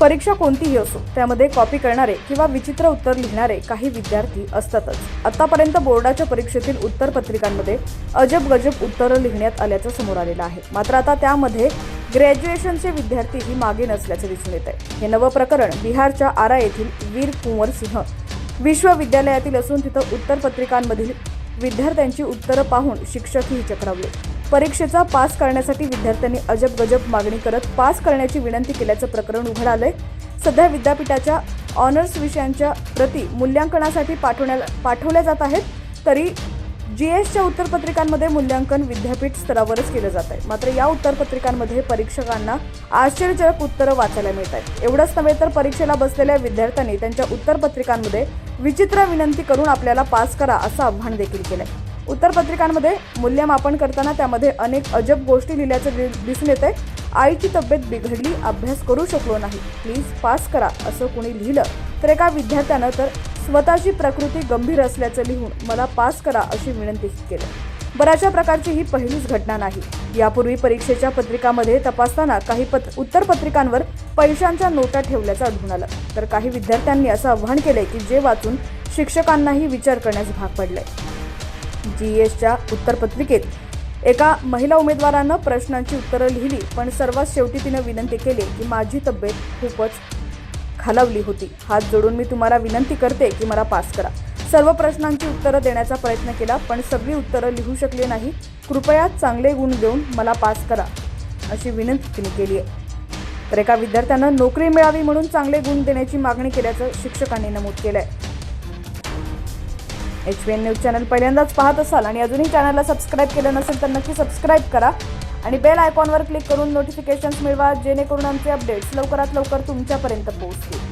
परीक्षा कोणतीही असो त्यामध्ये कॉपी करणारे किंवा विचित्र उत्तर लिहिणारे काही विद्यार्थी असतातच. आतापर्यंत बोर्डाच्या परीक्षेतील उत्तरपत्रिकांमध्ये अजब गजब उत्तरं लिहिण्यात आल्याचं समोर आलेलं आहे. मात्र आता त्यामध्ये ग्रॅज्युएशनचे विद्यार्थीही मागे नसल्याचे दिसून येत आहे हे नवं प्रकरण बिहारच्या आरा येथील वीर कुंवर सिंह विश्वविद्यालयातील असून तिथं उत्तरपत्रिकांमधील विद्यार्थ्यांची उत्तरं पाहून शिक्षकही चक्रावले. परीक्षेचा पास करण्यासाठी विद्यार्थ्यांनी अजब गजब मागणी करत पास करण्याची विनंती केल्याचं प्रकरण उघड आलंय सध्या विद्यापीठाच्या ऑनर्स विषयांच्या प्रती मूल्यांकनासाठी पाठवण्या पाठवल्या जात आहेत. तरी जी एसच्या उत्तरपत्रिकांमध्ये मूल्यांकन विद्यापीठ स्तरावरच केलं जात आहे मात्र या उत्तरपत्रिकांमध्ये परीक्षकांना आश्चर्यजनक उत्तरं वाचायला मिळत आहेत एवढंच नव्हे तर परीक्षेला बसलेल्या विद्यार्थ्यांनी त्यांच्या उत्तरपत्रिकांमध्ये विचित्र विनंती करून आपल्याला पास करा असं आव्हान देखील केलं आहे उत्तरपत्रिकांमध्ये मूल्यमापन करताना त्यामध्ये अनेक अजब गोष्टी लिहिल्याचं दि- दिसून येत आहे आईची तब्येत बिघडली अभ्यास करू शकलो नाही. प्लीज पास करा असं कुणी लिहिलं? तर एका विद्यार्थ्यानं तर स्वतःची प्रकृती गंभीर असल्याचं लिहून मला पास करा अशी विनंती केली. बऱ्याचशा प्रकारची ही पहिलीच घटना नाही. यापूर्वी परीक्षेच्या पत्रिकामध्ये तपासताना काही पत उत्तरपत्रिकांवर पैशांच्या नोटा ठेवल्याचं आढळून आलं. तर काही विद्यार्थ्यांनी असं आव्हान केलंय की जे वाचून शिक्षकांनाही विचार करण्यास भाग पडलंय. जी एसच्या उत्तरपत्रिकेत. एका महिला उमेदवारानं प्रश्नांची उत्तरं लिहिली पण सर्वात शेवटी तिनं विनंती केली की माझी तब्येत खूपच खालावली होती. हात जोडून मी तुम्हाला विनंती करते की मला पास करा. सर्व प्रश्नांची उत्तरं देण्याचा प्रयत्न केला पण सगळी उत्तरं लिहू शकले नाही. कृपया चांगले गुण देऊन मला पास करा अशी विनंती तिने केली आहे. तर एका विद्यार्थ्यानं नोकरी मिळावी म्हणून चांगले गुण देण्याची मागणी केल्याचं शिक्षकांनी नमूद केलं आहे H P N news channel पहिल्यांदाच पाहत असाल आणि अजूनही चॅनलला सबस्क्राईब केलं नसेल तर नक्की सबस्क्राईब करा. आणि बेल आयकॉनवर क्लिक करून नोटिफिकेशन्स मिळवा जेणेकरून आमचे अपडेट्स लवकरात लवकर तुमच्यापर्यंत पोहोचतील.